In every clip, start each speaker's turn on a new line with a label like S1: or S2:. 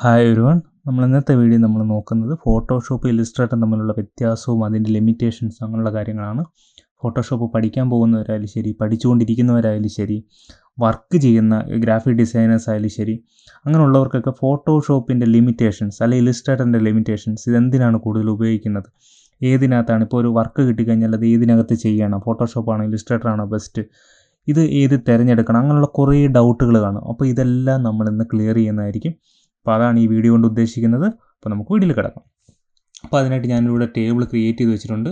S1: Hi ഒരുവൺ നമ്മൾ ഇന്നത്തെ video നമ്മൾ നോക്കുന്നത് ഫോട്ടോഷോപ്പ് ഇലിസ്ട്രേറ്റർ തമ്മിലുള്ള വ്യത്യാസവും അതിന്റെ ലിമിറ്റേഷൻസും അങ്ങനെയുള്ള കാര്യങ്ങളാണ്. ഫോട്ടോഷോപ്പ് പഠിക്കാൻ പോകുന്നവരായാലും ശരി പഠിച്ചുകൊണ്ടിരിക്കുന്നവരായാലും ശരി വർക്ക് ചെയ്യുന്ന ഗ്രാഫിക് ഡിസൈനേഴ്സ് ആയാലും ശരി അങ്ങനെയുള്ളവർക്കൊക്കെ ഫോട്ടോഷോപ്പിന്റെ ലിമിറ്റേഷൻസ് അല്ലെങ്കിൽ ഇലിസ്ട്രേറ്ററിന്റെ ലിമിറ്റേഷൻസ് ഇതെന്തിനാണ് കൂടുതൽ ഉപയോഗിക്കുന്നത്? ഏതിനകത്താണ്? ഇപ്പോൾ ഒരു വർക്ക് കിട്ടിക്കഴിഞ്ഞാൽ അത് ഏതിനകത്ത് ചെയ്യണം? ഫോട്ടോഷോപ്പാണോ ഇലിസ്ട്രേറ്ററാണോ ബെസ്റ്റ് ഇത് ഏത് തിരഞ്ഞെടുക്കണം? അങ്ങനെയുള്ള കുറേ ഡൗട്ടുകൾ കാണും. അപ്പോൾ ഇതെല്ലാം നമ്മൾ ഇന്ന് ക്ലിയർ ചെയ്യുന്നതായിരിക്കും. അപ്പോൾ അതാണ് ഈ വീഡിയോ കൊണ്ട് ഉദ്ദേശിക്കുന്നത്. അപ്പോൾ നമുക്ക് വീഡിയോയിൽ കിടക്കാം. അപ്പോൾ അതിനായിട്ട് ഞാനിവിടെ ടേബിൾ ക്രിയേറ്റ് ചെയ്ത് വെച്ചിട്ടുണ്ട്.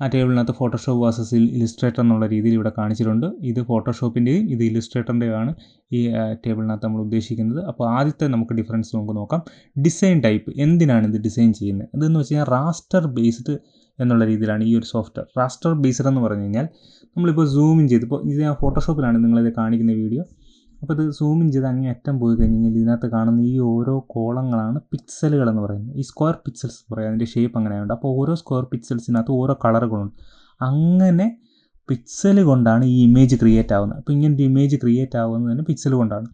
S1: ആ ടേബിളിനകത്ത് ഫോട്ടോഷോപ്പ് വാസസ് ഇലിസ്ട്രേറ്റർ എന്നുള്ള രീതിയിൽ ഇവിടെ കാണിച്ചിട്ടുണ്ട്. ഇത് ഫോട്ടോഷോപ്പിന്റെയും ഇത് ഇലിസ്ട്രേറ്ററിന്റെയാണ് ഈ ടേബിളിനകത്ത് നമ്മൾ ഉദ്ദേശിക്കുന്നത്. അപ്പോൾ ആദ്യത്തെ നമുക്ക് ഡിഫറൻസ് നമുക്ക് നോക്കാം. ഡിസൈൻ ടൈപ്പ് എന്തിനാണ് ഇത് ഡിസൈൻ ചെയ്യുന്നത്? ഇതെന്ന് വെച്ച് കഴിഞ്ഞാൽ റാസ്റ്റർ ബേസ്ഡ് എന്നുള്ള രീതിയിലാണ് ഈ ഒരു സോഫ്റ്റ്വെയർ റാസ്റ്റർ ബേസ്ഡ് എന്ന് പറഞ്ഞു കഴിഞ്ഞാൽ നമ്മളിപ്പോൾ സൂം ഇൻ ചെയ്ത് ഇപ്പോൾ ഇത് ഞാൻ ഫോട്ടോഷോപ്പിലാണ് നിങ്ങളിത് കാണിക്കുന്ന വീഡിയോ അപ്പോൾ ഇത് സൂമിൻ ചെയ്ത് അങ്ങേ അറ്റം പോയി കഴിഞ്ഞ് കഴിഞ്ഞാൽ ഇതിനകത്ത് കാണുന്ന ഈ ഓരോ കോളങ്ങളാണ് പിക്സലുകൾ എന്ന് പറയുന്നത്. ഈ സ്ക്വയർ പിക്സൽസ് പറയുക അതിന്റെ ഷേപ്പ് അങ്ങനെയുണ്ട്. അപ്പോൾ ഓരോ സ്ക്വയർ പിക്സൽസിനകത്ത് ഓരോ കളറുകളുണ്ട് അങ്ങനെ പിക്സൽ കൊണ്ടാണ് ഈ ഇമേജ് ക്രിയേറ്റ് ആവുന്നത്. അപ്പോൾ ഇങ്ങനത്തെ ഇമേജ് ക്രിയേറ്റ് ആവുന്നത് തന്നെ പിക്സൽ കൊണ്ടാണ്.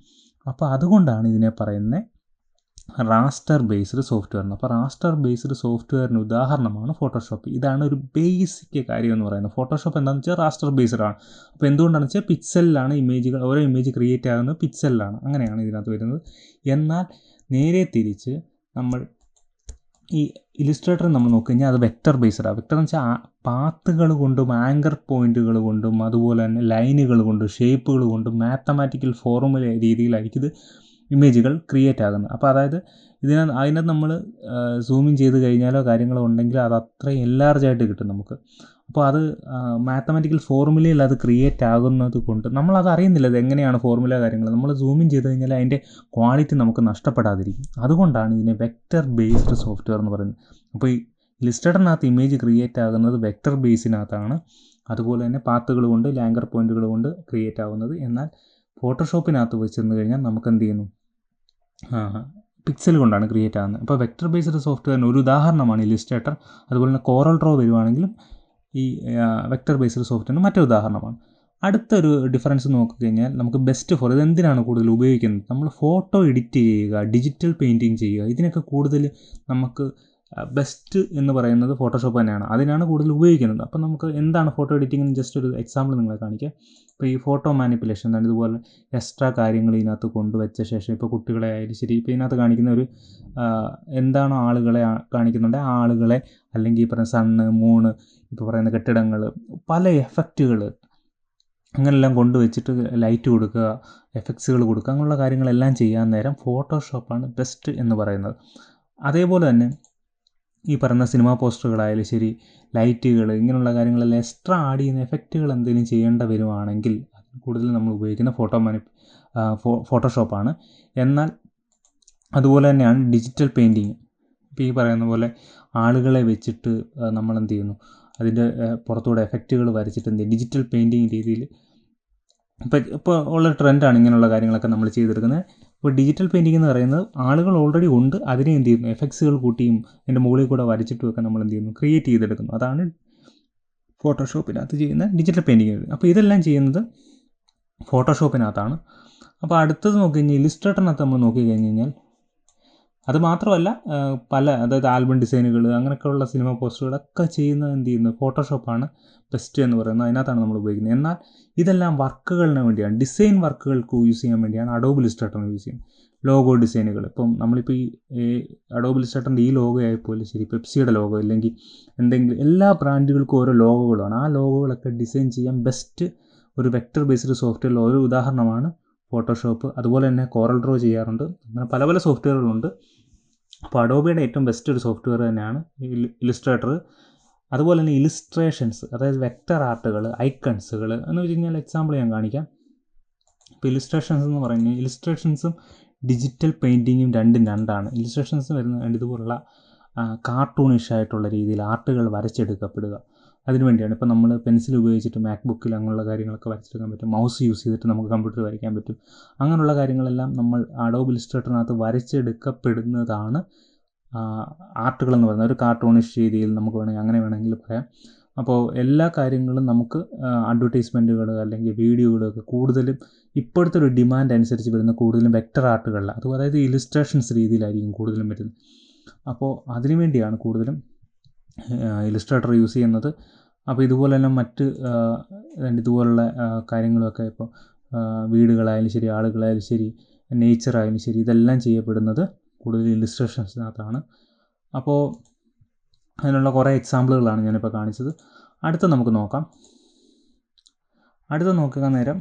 S1: അപ്പോൾ അതുകൊണ്ടാണ് ഇതിനെ പറയുന്നത് റാസ്റ്റർ ബേസ്ഡ് സോഫ്റ്റ്വെയർ അപ്പോൾ റാസ്റ്റർ ബേസ്ഡ് സോഫ്റ്റ്വെയറിന് ഉദാഹരണമാണ് ഫോട്ടോഷോപ്പ് ഇതാണ് ഒരു ബേസിക് കാര്യം എന്ന് പറയുന്നത്. ഫോട്ടോഷോപ്പ് എന്താണെന്ന് വെച്ചാൽ റാസ്റ്റർ ബേസ്ഡ് ആണ്. അപ്പോൾ എന്തുകൊണ്ടാണെന്ന് വെച്ചാൽ പിക്സലിലാണ് ഇമേജുകൾ ഓരോ ഇമേജ് ക്രിയേറ്റ് ആകുന്നത് പിക്സലിലാണ് അങ്ങനെയാണ് ഇതിനകത്ത് വരുന്നത്. എന്നാൽ നേരെ തിരിച്ച് നമ്മൾ ഈ ഇലിസ്ട്രേറ്റർ നമ്മൾ നോക്കിക്കഴിഞ്ഞാൽ അത് വെക്റ്റർ ബേസ്ഡാണ് വെക്റ്റർ എന്ന് വെച്ചാൽ പാത്തുകൾ കൊണ്ടും ആങ്കർ പോയിന്റുകൾ കൊണ്ടും അതുപോലെ തന്നെ ലൈനുകൾ കൊണ്ടും ഷേപ്പുകൾ കൊണ്ടും മാത്തമാറ്റിക്കൽ ഫോർമുല രീതിയിലായിരിക്കും ഇത് ഇമേജുകൾ ക്രിയേറ്റ് ആകുന്നത്. അപ്പോൾ അതായത് ഇതിനെ അതിനകത്ത് നമ്മൾ സൂമിൻ ചെയ്ത് കഴിഞ്ഞാലോ കാര്യങ്ങളോ ഉണ്ടെങ്കിൽ അത് അത്രയും എല്ലാർജായിട്ട് കിട്ടും നമുക്ക്. അപ്പോൾ അത് മാത്തമാറ്റിക്കൽ ഫോർമുലയിൽ അത് ക്രിയേറ്റ് ആകുന്നത് കൊണ്ട് നമ്മളത് അറിയുന്നില്ല അത് എങ്ങനെയാണ് ഫോർമുല കാര്യങ്ങൾ നമ്മൾ സൂമിൻ ചെയ്ത് കഴിഞ്ഞാൽ അതിന്റെ ക്വാളിറ്റി നമുക്ക് നഷ്ടപ്പെടാതിരിക്കും. അതുകൊണ്ടാണ് ഇതിനെ വെക്റ്റർ ബേസ്ഡ് സോഫ്റ്റ്വെയർ എന്ന് പറയുന്നത്. അപ്പോൾ ഈ ലിസ്റ്റഡിനകത്ത് ഇമേജ് ക്രിയേറ്റ് ആകുന്നത് വെക്റ്റർ ബേസിനകത്താണ് അതുപോലെ തന്നെ പാത്തുകൾ കൊണ്ട് ലാങ്കർ പോയിന്റുകൾ കൊണ്ട് ക്രിയേറ്റ് ആകുന്നത് എന്നാൽ ഫോട്ടോഷോപ്പിനകത്ത് വെച്ചെന്ന് കഴിഞ്ഞാൽ നമുക്ക് എന്ത് ചെയ്യുന്നു? പിക്സൽ കൊണ്ടാണ് ക്രിയേറ്റ് ആകുന്നത്. അപ്പോൾ വെക്ടർ ബേസ്ഡ് സോഫ്റ്റ്വെയറിന് ഒരു ഉദാഹരണമാണ് ഇലിസ്ട്രേറ്റർ അതുപോലെ തന്നെ കോറൽ ഡ്രോ വരുവാണെങ്കിലും ഈ വെക്ടർ ബേസ്ഡ് സോഫ്റ്റ്വെയറിന് മറ്റൊരു ഉദാഹരണമാണ്. അടുത്തൊരു ഡിഫറൻസ് നോക്കിക്കഴിഞ്ഞാൽ നമുക്ക് ബെസ്റ്റ് ഫോർ ഇത് എന്തിനാണ് കൂടുതൽ ഉപയോഗിക്കുന്നത്? നമ്മൾ ഫോട്ടോ എഡിറ്റ് ചെയ്യുക ഡിജിറ്റൽ പെയിന്റിങ് ചെയ്യുക ഇതിനൊക്കെ കൂടുതൽ നമുക്ക് ബെസ്റ്റ് എന്ന് പറയുന്നത് ഫോട്ടോഷോപ്പ് തന്നെയാണ്. അതിനാണ് കൂടുതൽ ഉപയോഗിക്കുന്നത്. അപ്പോൾ നമുക്ക് എന്താണ് ഫോട്ടോ എഡിറ്റിംഗ് ജസ്റ്റ് ഒരു എക്സാമ്പിൾ നിങ്ങളെ കാണിക്കാം. ഇപ്പോൾ ഈ ഫോട്ടോ മാനിപ്പുലേഷൻ എന്താണ് ഇതുപോലെ എക്സ്ട്രാ കാര്യങ്ങൾ ഇതിനകത്ത് കൊണ്ടുവച്ച ശേഷം ഇപ്പോൾ കുട്ടികളെ ആയാലും ശരി ഇപ്പോൾ ഇതിനകത്ത് കാണിക്കുന്ന ഒരു എന്താണ് ആളുകളെ കാണിക്കുന്നുണ്ട്. ആ ആളുകളെ അല്ലെങ്കിൽ ഈ പറയുന്ന സണ്ണ് മൂണ് ഇപ്പോൾ പറയുന്ന കെട്ടിടങ്ങൾ പല എഫക്റ്റുകൾ അങ്ങനെല്ലാം കൊണ്ടുവച്ചിട്ട് ലൈറ്റ് കൊടുക്കുക എഫക്ട്സുകൾ കൊടുക്കുക അങ്ങനെയുള്ള കാര്യങ്ങളെല്ലാം ചെയ്യാൻ നേരം ഫോട്ടോഷോപ്പാണ് ബെസ്റ്റ് എന്ന് പറയുന്നത്. അതേപോലെ തന്നെ ഈ പറയുന്ന സിനിമാ പോസ്റ്ററുകളായാലും ശരി ലൈറ്റുകൾ ഇങ്ങനെയുള്ള കാര്യങ്ങളെല്ലാം എക്സ്ട്രാ ആഡ് ചെയ്യുന്ന എഫക്റ്റുകൾ എന്തെങ്കിലും ചെയ്യേണ്ട വരുവാണെങ്കിൽ കൂടുതൽ നമ്മൾ ഉപയോഗിക്കുന്ന ഫോട്ടോ മാനി ഫോട്ടോഷോപ്പാണ് എന്നാൽ അതുപോലെ തന്നെയാണ് ഡിജിറ്റൽ പെയിന്റിങ് ഇപ്പോൾ ഈ പറയുന്ന പോലെ ആളുകളെ വെച്ചിട്ട് നമ്മൾ എന്ത് ചെയ്യുന്നു? അതിന്റെ പുറത്തൂടെ എഫക്റ്റുകൾ വരച്ചിട്ട് എന്ത് ഡിജിറ്റൽ പെയിന്റിങ് രീതിയിൽ ഇപ്പോൾ ഇപ്പോൾ ഉള്ള ട്രെൻഡാണ് ഇങ്ങനെയുള്ള കാര്യങ്ങളൊക്കെ നമ്മൾ ചെയ്തെടുക്കുന്നത്. ഇപ്പോൾ ഡിജിറ്റൽ പെയിന്റിംഗ് എന്ന് പറയുന്നത് ആളുകൾ ഓൾറെഡി ഉണ്ട് അതിനെ എന്ത് ചെയ്യുന്നു? എഫക്ട്സുകൾ കൂട്ടിയും അതിന്റെ മുകളിൽ കൂടെ വരച്ചിട്ടുമൊക്കെ നമ്മൾ എന്ത് ചെയ്യുന്നു? ക്രിയേറ്റ് ചെയ്തെടുക്കുന്നു. അതാണ് ഫോട്ടോഷോപ്പിനകത്ത് ചെയ്യുന്ന ഡിജിറ്റൽ പെയിന്റിങ് അപ്പോൾ ഇതെല്ലാം ചെയ്യുന്നത് ഫോട്ടോഷോപ്പിനകത്താണ് അപ്പോൾ അടുത്തത് നോക്കി കഴിഞ്ഞാൽ ഇലിസ്ട്രേറ്ററിനകത്ത് നമ്മൾ നോക്കി കഴിഞ്ഞ് കഴിഞ്ഞാൽ അത് മാത്രമല്ല പല അതായത് ആൽബം ഡിസൈനുകൾ അങ്ങനെയൊക്കെയുള്ള സിനിമ പോസ്റ്ററുകളൊക്കെ ചെയ്യുന്നത് എന്ത് ചെയ്യുന്നു? ഫോട്ടോഷോപ്പാണ് ബെസ്റ്റ് എന്ന് പറയുന്നത്. അതിനകത്താണ് നമ്മൾ ഉപയോഗിക്കുന്നത്. എന്നാൽ ഇതെല്ലാം വർക്കുകളിന് വേണ്ടിയാണ്. ഡിസൈൻ വർക്കുകൾക്ക് യൂസ് ചെയ്യാൻ വേണ്ടിയാണ് അഡോബ് ഇലിസ്ട്രേറ്ററിന് യൂസ് ചെയ്യുന്നത്. ലോഗോ ഡിസൈനുകൾ. ഇപ്പം നമ്മളിപ്പോൾ ഈ അഡോബ് ഇലിസ്ട്രേറ്ററിന്റെ ഈ ലോഗോ ആയിപ്പോലും ശരി പെപ്സിയുടെ ലോഗോ അല്ലെങ്കിൽ എന്തെങ്കിലും എല്ലാ ബ്രാൻഡുകൾക്കും ഓരോ ലോഗോകളാണ് ആ ലോഗോകളൊക്കെ ഡിസൈൻ ചെയ്യാൻ ബെസ്റ്റ് ഒരു വെക്ടർ ബേസ്ഡ് സോഫ്റ്റ്വെയറിൽ ഒരു ഉദാഹരണമാണ് ഫോട്ടോഷോപ്പ് അതുപോലെ തന്നെ കോറൽ ഡ്രോ ചെയ്യാറുണ്ട്. അങ്ങനെ പല പല സോഫ്റ്റ്വെയറുകളുണ്ട് അപ്പോൾ അഡോബിയുടെ ഏറ്റവും ബെസ്റ്റ് ഒരു സോഫ്റ്റ്വെയർ തന്നെയാണ് ഇലിസ്ട്രേറ്റർ അതുപോലെ തന്നെ ഇലിസ്ട്രേഷൻസ് അതായത് വെക്റ്റർ ആർട്ടുകൾ ഐക്കൺസുകൾ എന്ന് വെച്ച് കഴിഞ്ഞാൽ എക്സാമ്പിൾ ഞാൻ കാണിക്കാം. ഇപ്പോൾ ഇലിസ്ട്രേഷൻസ് എന്ന് പറയുന്നത് ഇലിസ്ട്രേഷൻസും ഡിജിറ്റൽ പെയിന്റിങ്ങും രണ്ടും രണ്ടാണ്. ഇലിസ്ട്രേഷൻസ് വരുന്ന ഇതുപോലുള്ള കാർട്ടൂണിഷ് ആയിട്ടുള്ള രീതിയിൽ ആർട്ടുകൾ വരച്ചെടുക്കപ്പെടുക. അതിന് വേണ്ടിയാണ്. ഇപ്പോൾ നമ്മൾ പെൻസിൽ ഉപയോഗിച്ചിട്ട് മാക്ബുക്കിൽ അങ്ങനെയുള്ള കാര്യങ്ങളൊക്കെ വരച്ചെടുക്കാൻ പറ്റും. മൗസ് യൂസ് ചെയ്തിട്ട് നമുക്ക് കമ്പ്യൂട്ടർ വരയ്ക്കാൻ പറ്റും. അങ്ങനെയുള്ള കാര്യങ്ങളെല്ലാം നമ്മൾ അഡോബ് ഇലിസ്ട്രേറ്ററിനകത്ത് വരച്ചെടുക്കപ്പെടുന്നതാണ് ആർട്ടുകൾ എന്ന് പറയുന്നത്. ഒരു കാർട്ടൂണിഷ് രീതിയിൽ നമുക്ക് വേണമെങ്കിൽ അങ്ങനെ വേണമെങ്കിൽ പറയാം. അപ്പോൾ എല്ലാ കാര്യങ്ങളും നമുക്ക് അഡ്വർടൈസ്മെന്റുകൾ അല്ലെങ്കിൽ വീഡിയോകളൊക്കെ കൂടുതലും ഇപ്പോഴത്തെ ഒരു ഡിമാൻഡ് അനുസരിച്ച് വരുന്ന കൂടുതലും വെക്ടർ ആർട്ടുകളിൽ അത് അതായത് ഇലിസ്ട്രേഷൻസ് രീതിയിലായിരിക്കും കൂടുതലും വരുന്നത്. അപ്പോൾ അതിനു വേണ്ടിയാണ് കൂടുതലും ഇലിസ്ട്രേറ്റർ യൂസ് ചെയ്യുന്നത്. അപ്പോൾ ഇതുപോലെ തന്നെ മറ്റ് ഇതുപോലുള്ള കാര്യങ്ങളൊക്കെ ഇപ്പോൾ വീടുകളായാലും ശരി ആളുകളായാലും ശരി നേച്ചറായാലും ശരി ഇതെല്ലാം ചെയ്യപ്പെടുന്നത് കൂടുതൽ ഇലിസ്ട്രേഷൻസിനകത്താണ് അപ്പോൾ അതിനുള്ള കുറേ എക്സാമ്പിളുകളാണ് ഞാനിപ്പോൾ കാണിച്ചത്. അടുത്ത നമുക്ക് നോക്കാം. അടുത്ത നോക്കുക നേരം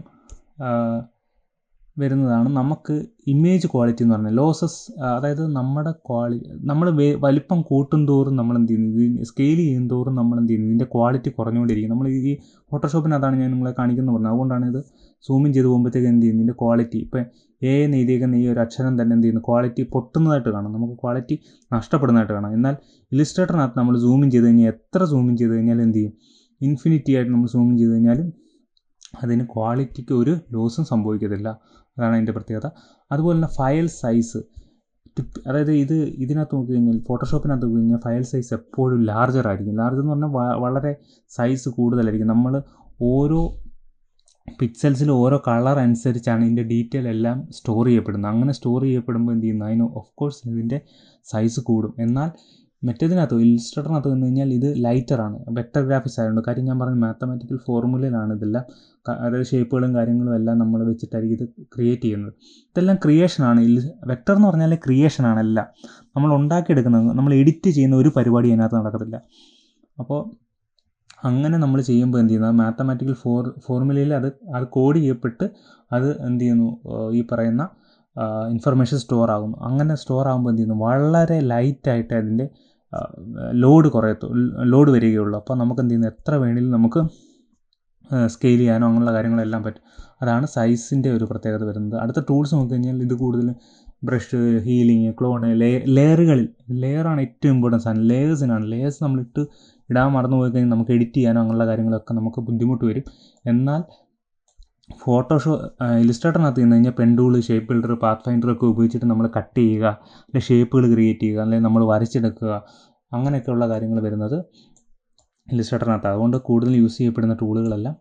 S1: വരുന്നതാണ് നമുക്ക് ഇമേജ് ക്വാളിറ്റി എന്ന് പറഞ്ഞാൽ ലോസസ് അതായത് നമ്മുടെ ക്വാളി നമ്മൾ വലിപ്പം കൂട്ടും തോറും നമ്മൾ എന്ത് ചെയ്യുന്നു സ്കെയിൽ ചെയ്യും തോറും നമ്മൾ എന്ത് ചെയ്യുന്നു? ഇതിന്റെ ക്വാളിറ്റി കുറഞ്ഞുകൊണ്ടിരിക്കും. നമ്മൾ ഈ ഫോട്ടോഷോപ്പിനകത്താണ് ഞാൻ നിങ്ങളെ കാണിക്കുന്നത് പറഞ്ഞത്. അതുകൊണ്ടാണ് ഇത് സൂമിൻ ചെയ്ത് പോകുമ്പോഴത്തേക്ക് എന്ത് ചെയ്യുന്നു? ഇതിന്റെ ക്വാളിറ്റി ഇപ്പം എ നെയ്തേക്കുന്ന ഈ ഒരു അക്ഷരം തന്നെ എന്ത് ചെയ്യുന്നു? ക്വാളിറ്റി പൊട്ടുന്നതായിട്ട് കാണാം. നമുക്ക് ക്വാളിറ്റി നഷ്ടപ്പെടുന്നതായിട്ട് കാണാം. എന്നാൽ ഇലിസ്ട്രേറ്ററിനകത്ത് നമ്മൾ സൂമിൻ ചെയ്ത് കഴിഞ്ഞാൽ എത്ര സൂമിൻ ചെയ്ത് കഴിഞ്ഞാൽ എന്ത് ചെയ്യും? ഇൻഫിനിറ്റി ആയിട്ട് നമ്മൾ സൂമിൻ ചെയ്ത് കഴിഞ്ഞാലും അതിന് ക്വാളിറ്റിക്ക് ഒരു ലോസും സംഭവിക്കത്തില്ല. അതാണ് അതിന്റെ പ്രത്യേകത. അതുപോലെ തന്നെ ഫയൽ സൈസ്. അതായത് ഇത് ഇതിനകത്ത് നോക്കി കഴിഞ്ഞാൽ ഫോട്ടോഷോപ്പിനകത്ത് നോക്കി കഴിഞ്ഞാൽ ഫയൽ സൈസ് എപ്പോഴും ലാർജർ ആയിരിക്കും. ലാർജർ എന്ന് പറഞ്ഞാൽ വളരെ സൈസ് കൂടുതലായിരിക്കും. നമ്മൾ ഓരോ പിക്സൽസിൽ ഓരോ കളർ അനുസരിച്ചാണ് ഇതിന്റെ ഡീറ്റെയിൽ എല്ലാം സ്റ്റോർ ചെയ്യപ്പെടുന്നത്. അങ്ങനെ സ്റ്റോർ ചെയ്യപ്പെടുമ്പോൾ എന്ത് ചെയ്യുന്നു? അതിന് ഓഫ് കോഴ്സ് ഇതിന്റെ സൈസ് കൂടും. എന്നാൽ മറ്റേതിനകത്ത് ഇലിസ്ട്രേറ്ററിനകത്ത് വന്നു കഴിഞ്ഞാൽ ഇത് ലൈറ്റർ ആണ്. വെക്ടർ ഗ്രാഫിക്സ് ആയതുകൊണ്ട് കാര്യം ഞാൻ പറഞ്ഞ മാത്തമാറ്റിക്കൽ ഫോർമുലയിലാണ് ഇതെല്ലാം അതായത് ഷേപ്പുകളും കാര്യങ്ങളും എല്ലാം നമ്മൾ വെച്ചിട്ടായിരിക്കും ഇത് ക്രിയേറ്റ് ചെയ്യുന്നത്. ഇതെല്ലാം ക്രിയേഷനാണ് വെക്ടർ എന്ന് പറഞ്ഞാൽ ക്രിയേഷനാണ് എല്ലാം. നമ്മൾ ഉണ്ടാക്കിയെടുക്കുന്നത് നമ്മൾ എഡിറ്റ് ചെയ്യുന്ന ഒരു പരിപാടി അതിനകത്ത് നടക്കത്തില്ല. അപ്പോൾ അങ്ങനെ നമ്മൾ ചെയ്യുമ്പോൾ എന്ത് ചെയ്യുന്നത് മാത്തമാറ്റിക്കൽ ഫോർ ഫോർമുലയിൽ അത് അത് കോഡ് ചെയ്യപ്പെട്ട് അത് എന്ത് ചെയ്യുന്നു? ഈ പറയുന്ന ഇൻഫർമേഷൻ സ്റ്റോർ ആകുന്നു. അങ്ങനെ സ്റ്റോർ ആകുമ്പോൾ എന്ത് ചെയ്യുന്നു? വളരെ ലൈറ്റായിട്ട് അതിന്റെ ലോഡ് കുറയത്തു ലോഡ് വരികയുള്ളൂ. അപ്പോൾ നമുക്ക് എന്ത് ചെയ്യുന്നു? എത്ര വേണമെങ്കിലും നമുക്ക് സ്കെയിൽ ചെയ്യാനോ അങ്ങനെയുള്ള കാര്യങ്ങളെല്ലാം പറ്റും. അതാണ് സൈസിന്റെ ഒരു പ്രത്യേകത വരുന്നത്. അടുത്ത ടൂൾസ് നോക്കി കഴിഞ്ഞാൽ ഇത് കൂടുതൽ ബ്രഷ് ഹീലിങ് ക്ലോണ് ലേ ലെയറുകളിൽ ലെയറാണ് ഏറ്റവും ഇമ്പോർട്ടൻസ് ആണ് ലേയേഴ്സിനാണ്. ലേയേഴ്സ് നമ്മളിട്ട് ഇടാൻ മറന്നു പോയി കഴിഞ്ഞാൽ നമുക്ക് എഡിറ്റ് ചെയ്യാനോ അങ്ങനെയുള്ള കാര്യങ്ങളൊക്കെ നമുക്ക് ബുദ്ധിമുട്ട് വരും. എന്നാൽ ഫോട്ടോഷോ ഇലിസ്ട്രേറ്ററിനകത്ത് നിന്ന് കഴിഞ്ഞാൽ pen tool shape builder pathfinder ഒക്കെ ഉപയോഗിച്ചിട്ട് നമ്മൾ കട്ട് ചെയ്യുക അല്ലെങ്കിൽ ഷേപ്പുകൾ ക്രിയേറ്റ് ചെയ്യുക അല്ലെങ്കിൽ നമ്മൾ വരച്ചെടുക്കുക അങ്ങനെയൊക്കെയുള്ള കാര്യങ്ങൾ വരുന്നത് ഇലിസ്ട്രേറ്ററിനകത്ത് അതുകൊണ്ട് കൂടുതൽ യൂസ് ചെയ്യപ്പെടുന്ന ടൂളുകളെല്ലാം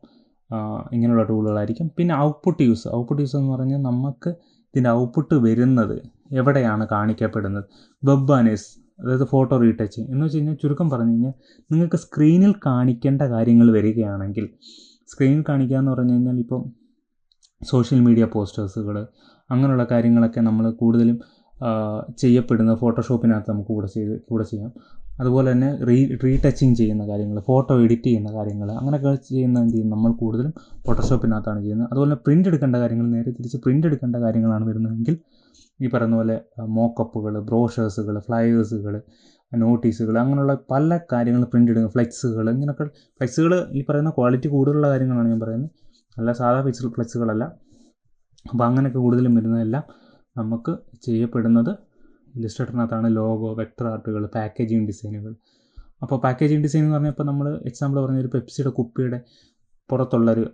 S1: ഇങ്ങനെയുള്ള ടൂളുകളായിരിക്കും പിന്നെ ഔട്ട്പുട്ട് യൂസ് ഔട്ട്പുട്ട് യൂസ് എന്ന് പറഞ്ഞാൽ നമുക്ക് ഇതിന്റെ ഔട്ട്പുട്ട് വരുന്നത് എവിടെയാണ് കാണിക്കപ്പെടുന്നത്? വെബ് ആനേഴ്സ് അതായത് ഫോട്ടോ റീടച്ച് എന്ന് വെച്ച് കഴിഞ്ഞാൽ ചുരുക്കം പറഞ്ഞു കഴിഞ്ഞാൽ നിങ്ങൾക്ക് സ്ക്രീനിൽ കാണിക്കേണ്ട കാര്യങ്ങൾ വരികയാണെങ്കിൽ സ്ക്രീനിൽ കാണിക്കുക എന്ന് പറഞ്ഞു കഴിഞ്ഞാൽ ഇപ്പം സോഷ്യൽ മീഡിയ പോസ്റ്റേഴ്സുകൾ അങ്ങനെയുള്ള കാര്യങ്ങളൊക്കെ നമ്മൾ കൂടുതലും ചെയ്യപ്പെടുന്ന ഫോട്ടോഷോപ്പിനകത്ത് നമുക്ക് കൂടെ ചെയ്ത് കൂടെ ചെയ്യാം. അതുപോലെ തന്നെ റീ റീടച്ചിങ് ചെയ്യുന്ന കാര്യങ്ങൾ ഫോട്ടോ എഡിറ്റ് ചെയ്യുന്ന കാര്യങ്ങൾ അങ്ങനെയൊക്കെ ചെയ്യുന്ന എന്ത് ചെയ്യും നമ്മൾ കൂടുതലും ഫോട്ടോഷോപ്പിനകത്താണ് ചെയ്യുന്നത്. അതുപോലെ പ്രിന്റ് എടുക്കേണ്ട കാര്യങ്ങൾ നേരെ തിരിച്ച് പ്രിന്റ് എടുക്കേണ്ട കാര്യങ്ങളാണ് വരുന്നതെങ്കിൽ ഈ പറയുന്ന പോലെ മോക്കപ്പുകൾ ബ്രോഷേഴ്സുകൾ ഫ്ലയേഴ്സുകൾ നോട്ടീസുകൾ അങ്ങനെയുള്ള പല കാര്യങ്ങൾ പ്രിന്റ് എടുക്കുക ഫ്ലെക്സുകൾ ഇങ്ങനെയൊക്കെ ഫ്ലെക്സുകൾ ഈ പറയുന്ന ക്വാളിറ്റി കൂടുതലുള്ള കാര്യങ്ങളാണ് ഞാൻ പറയുന്നത്. അല്ല സാധാ ഫിക്സ് ഫ്ലെക്സുകളല്ല അപ്പോൾ അങ്ങനെയൊക്കെ കൂടുതലും വരുന്നതെല്ലാം നമുക്ക് ചെയ്യപ്പെടുന്നത് ഇലിസ്ട്രേറ്ററിനകത്താണ് ലോഗോ വെക്ടർ ആർട്ടുകൾ പാക്കേജിങ് ഡിസൈനുകൾ അപ്പോൾ പാക്കേജിങ് ഡിസൈൻ എന്ന് പറഞ്ഞാൽ ഇപ്പോൾ നമ്മൾ എക്സാമ്പിൾ പറഞ്ഞ ഒരു പെപ്സിയുടെ കുപ്പിയുടെ പുറത്തുള്ളൊരു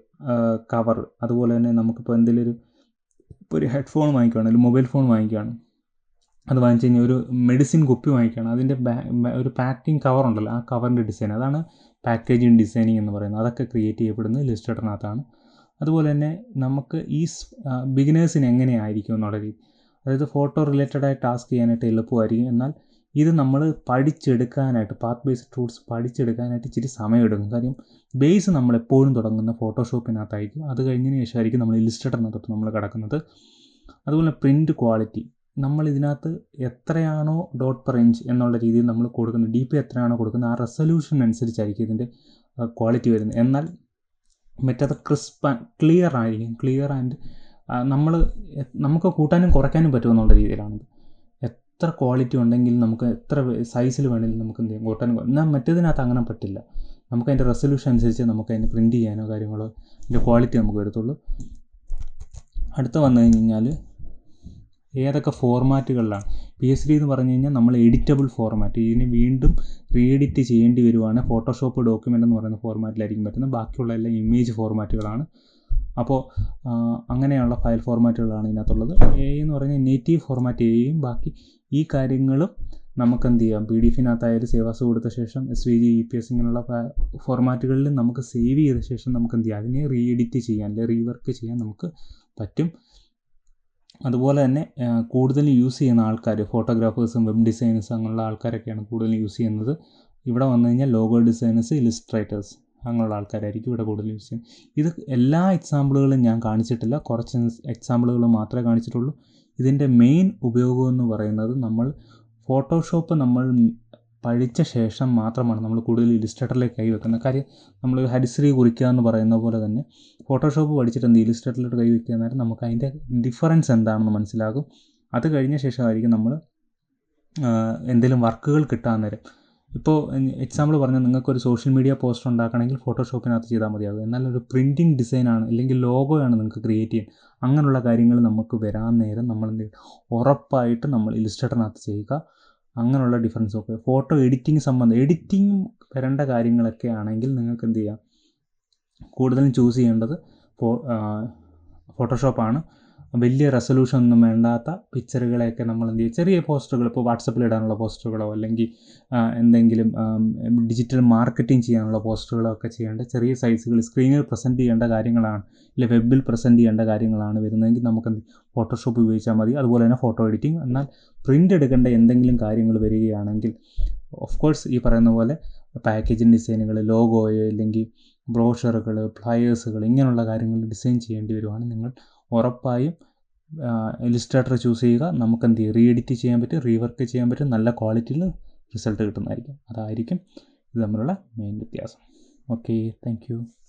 S1: കവർ അതുപോലെ തന്നെ നമുക്കിപ്പോൾ എന്തെങ്കിലും ഒരു ഇപ്പോൾ ഒരു ഹെഡ്ഫോൺ വാങ്ങിക്കുകയാണ് ഒരു മൊബൈൽ ഫോൺ വാങ്ങിക്കുകയാണ്. അത് വാങ്ങിച്ച് കഴിഞ്ഞാൽ ഒരു മെഡിസിൻ കുപ്പി വാങ്ങിക്കുകയാണ്. അതിന്റെ ഒരു പാക്കിംഗ് കവർ ഉണ്ടല്ലോ ആ കവറിന്റെ ഡിസൈൻ അതാണ് പാക്കേജിങ് ഡിസൈനിങ് എന്ന് പറയുന്നത്. അതൊക്കെ ക്രിയേറ്റ് ചെയ്യപ്പെടുന്നത് ഇല്ലസ്ട്രേറ്ററിനകത്താണ് അതുപോലെ തന്നെ നമുക്ക് ഈ ബിഗിനേഴ്സിന് എങ്ങനെയായിരിക്കും എന്നുള്ള രീതി. അതായത് ഫോട്ടോ റിലേറ്റഡ് ആയ ടാസ്ക് ചെയ്യാനായിട്ട് എളുപ്പമായിരിക്കും. എന്നാൽ ഇത് നമ്മൾ പഠിച്ചെടുക്കാനായിട്ട് പാത്ത് ബേസ്ഡ് ടൂൾസ് പഠിച്ചെടുക്കാനായിട്ട് ഇച്ചിരി സമയമെടുക്കും. കാര്യം ബേസ് നമ്മൾ എപ്പോഴും തുടങ്ങുന്ന ഫോട്ടോഷോപ്പിനകത്തായിരിക്കും. അത് കഴിഞ്ഞതിന് ശേഷമായിരിക്കും നമ്മൾ ഇലിസ്ട്രേറ്ററിനകത്തോട്ട് നമ്മൾ കിടക്കുന്നത്. അതുപോലെ പ്രിന്റ് ക്വാളിറ്റി. നമ്മൾ ഇതിനകത്ത് എത്രയാണോ ഡോട്ട് പെർ ഇഞ്ച് എന്നുള്ള രീതിയിൽ നമ്മൾ കൊടുക്കുന്നത് ഡി പി എത്രയാണോ കൊടുക്കുന്നത് ആ റെസൊല്യൂഷൻ അനുസരിച്ചായിരിക്കും ഇതിന്റെ ക്വാളിറ്റി വരുന്നത്. എന്നാൽ മറ്റത് ക്രിസ്പ് ക്ലിയർ ആയിരിക്കും. ക്ലിയർ ആൻഡ് നമ്മൾ നമുക്ക് കൂട്ടാനും കുറയ്ക്കാനും പറ്റുമെന്നുള്ള രീതിയിലാണ് എത്ര ക്വാളിറ്റി ഉണ്ടെങ്കിൽ നമുക്ക് എത്ര സൈസിൽ വേണമെങ്കിലും നമുക്ക് എന്ത് ചെയ്യാം കൂട്ടാനും എന്നാൽ മറ്റേതിനകത്ത് അങ്ങനെ പറ്റില്ല നമുക്ക് അതിന്റെ റെസൊല്യൂഷൻ അനുസരിച്ച് നമുക്ക് അതിന് പ്രിന്റ് ചെയ്യാനോ കാര്യങ്ങളോ അതിന്റെ ക്വാളിറ്റി നമുക്ക് വരത്തുള്ളൂ. അടുത്ത വന്നു കഴിഞ്ഞാൽ ഏതൊക്കെ ഫോർമാറ്റുകളിലാണ് പി എസ് ഡി എന്ന് പറഞ്ഞു കഴിഞ്ഞാൽ നമ്മൾ എഡിറ്റബിൾ ഫോർമാറ്റ് ഇതിന് വീണ്ടും റീഡിറ്റ് ചെയ്യേണ്ടി വരുവാണ്. ഫോട്ടോഷോപ്പ് ഡോക്യുമെന്റ് എന്ന് പറയുന്ന ഫോർമാറ്റിലായിരിക്കും പറ്റുന്നത്. ബാക്കിയുള്ള എല്ലാം ഇമേജ് ഫോർമാറ്റുകളാണ് അപ്പോൾ അങ്ങനെയുള്ള ഫയൽ ഫോർമാറ്റുകളാണ് ഇതിനകത്തുള്ളത്. എ എന്ന് പറഞ്ഞാൽ നേറ്റീവ് ഫോർമാറ്റ് എയും ബാക്കി ഈ കാര്യങ്ങളും നമുക്ക് എന്ത് ചെയ്യാം പി ഡി എഫിനകത്തായാലും സേവാസ് കൊടുത്ത ശേഷം S V G E P S ഇങ്ങനെയുള്ള ഫോർമാറ്റുകളിൽ നമുക്ക് സേവ് ചെയ്ത ശേഷം നമുക്ക് എന്ത് ചെയ്യാം? അതിനെ റീ എഡിറ്റ് ചെയ്യാൻ അല്ലെങ്കിൽ റീവർക്ക് ചെയ്യാൻ നമുക്ക് പറ്റും. അതുപോലെ തന്നെ കൂടുതൽ യൂസ് ചെയ്യുന്ന ആൾക്കാർ ഫോട്ടോഗ്രാഫേഴ്സും വെബ് ഡിസൈനേഴ്സും അങ്ങനെയുള്ള ആൾക്കാരൊക്കെയാണ് കൂടുതൽ യൂസ് ചെയ്യുന്നത്. ഇവിടെ വന്നു കഴിഞ്ഞാൽ ലോഗോ ഡിസൈനേഴ്സ് ഇലിസ്ട്രേറ്റേഴ്സ് അങ്ങനെയുള്ള ആൾക്കാരായിരിക്കും ഇവിടെ കൂടുതൽ യൂസ് ചെയ്യുന്നത്. ഇത് എല്ലാ എക്സാമ്പിളുകളും ഞാൻ കാണിച്ചിട്ടില്ല. കുറച്ച് എക്സാമ്പിളുകൾ മാത്രമേ കാണിച്ചിട്ടുള്ളൂ. ഇതിന്റെ മെയിൻ ഉപയോഗം എന്ന് പറയുന്നത് നമ്മൾ ഫോട്ടോഷോപ്പ് നമ്മൾ പഠിച്ച ശേഷം മാത്രമാണ് നമ്മൾ കൂടുതൽ ഇലിസ്ട്രേറ്ററിലേക്ക് കൈവെക്കുന്നത് കാര്യം നമ്മൾ ഹരിശ്രീ കുറിക്കുക എന്ന് പറയുന്ന പോലെ തന്നെ ഫോട്ടോഷോപ്പ് പഠിച്ചിട്ട് എന്ത് ഇലിസ്ട്രേറ്ററിലോട്ട് കൈ വെക്കുക എന്നാലും നമുക്ക് അതിന്റെ ഡിഫറൻസ് എന്താണെന്ന് മനസ്സിലാകും. അത് കഴിഞ്ഞ ശേഷമായിരിക്കും നമ്മൾ എന്തെങ്കിലും വർക്കുകൾ കിട്ടാൻ നേരം. ഇപ്പോൾ എക്സാമ്പിൾ പറഞ്ഞാൽ നിങ്ങൾക്കൊരു സോഷ്യൽ മീഡിയ പോസ്റ്റർ ഉണ്ടാക്കണമെങ്കിൽ ഫോട്ടോഷോപ്പിനകത്ത് ചെയ്താൽ മതിയാകും. എന്നാൽ ഒരു പ്രിന്റിങ് ഡിസൈനാണ് അല്ലെങ്കിൽ ആണ് നിങ്ങൾക്ക് ക്രിയേറ്റ് ചെയ്യാൻ. അങ്ങനെയുള്ള കാര്യങ്ങൾ നമുക്ക് വരാൻ നേരം നമ്മൾ ഉറപ്പായിട്ട് നമ്മൾ ഇലിസ്ട്രേറ്ററിനകത്ത് ചെയ്യുക. അങ്ങനെയുള്ള ഡിഫറൻസ് ഒക്കെ ഫോട്ടോ എഡിറ്റിംഗ് സംബന്ധം എഡിറ്റിംഗ് വരേണ്ട കാര്യങ്ങളൊക്കെ ആണെങ്കിൽ നിങ്ങൾക്ക് എന്ത് ചെയ്യാം? കൂടുതലും ചൂസ് ചെയ്യേണ്ടത് ഫോട്ടോഷോപ്പാണ് വലിയ റെസൊല്യൂഷൻ ഒന്നും വേണ്ടാത്ത പിക്ചറുകളെയൊക്കെ നമ്മൾ എന്ത് ചെയ്യുക ചെറിയ പോസ്റ്ററുകൾ ഇപ്പോൾ വാട്സപ്പിൽ ഇടാനുള്ള പോസ്റ്ററുകളോ അല്ലെങ്കിൽ എന്തെങ്കിലും ഡിജിറ്റൽ മാർക്കറ്റിംഗ് ചെയ്യാനുള്ള പോസ്റ്ററുകളോ ഒക്കെ ചെയ്യേണ്ട ചെറിയ സൈസുകൾ സ്ക്രീനിൽ പ്രസന്റ് ചെയ്യേണ്ട കാര്യങ്ങളാണ് ഇല്ല വെബിൽ പ്രസന്റ് ചെയ്യേണ്ട കാര്യങ്ങളാണ് വരുന്നതെങ്കിൽ നമുക്ക് ഫോട്ടോഷോപ്പ് ഉപയോഗിച്ചാൽ മതി. അതുപോലെ തന്നെ ഫോട്ടോ എഡിറ്റിംഗ് എന്നാൽ പ്രിന്റ് എടുക്കേണ്ട എന്തെങ്കിലും കാര്യങ്ങൾ വരികയാണെങ്കിൽ ഓഫ് കോഴ്സ് ഈ പറയുന്ന പോലെ പാക്കേജിങ് ഡിസൈനുകൾ ലോഗോയോ അല്ലെങ്കിൽ ബ്രോഷറുകൾ ഫ്ലയേഴ്സുകൾ ഇങ്ങനെയുള്ള കാര്യങ്ങൾ ഡിസൈൻ ചെയ്യേണ്ടി വരുവാണ്. നിങ്ങൾ ഉറപ്പായും ഇലിസ്ട്രേറ്റർ ചൂസ് ചെയ്യുക. നമുക്ക് എന്ത് ചെയ്യും? റീ എഡിറ്റ് ചെയ്യാൻ പറ്റും റീവർക്ക് ചെയ്യാൻ പറ്റും. നല്ല ക്വാളിറ്റിയിൽ റിസൾട്ട് കിട്ടുന്നതായിരിക്കും. അതായിരിക്കും ഇത് തമ്മിലുള്ള മെയിൻ വ്യത്യാസം. Okay thank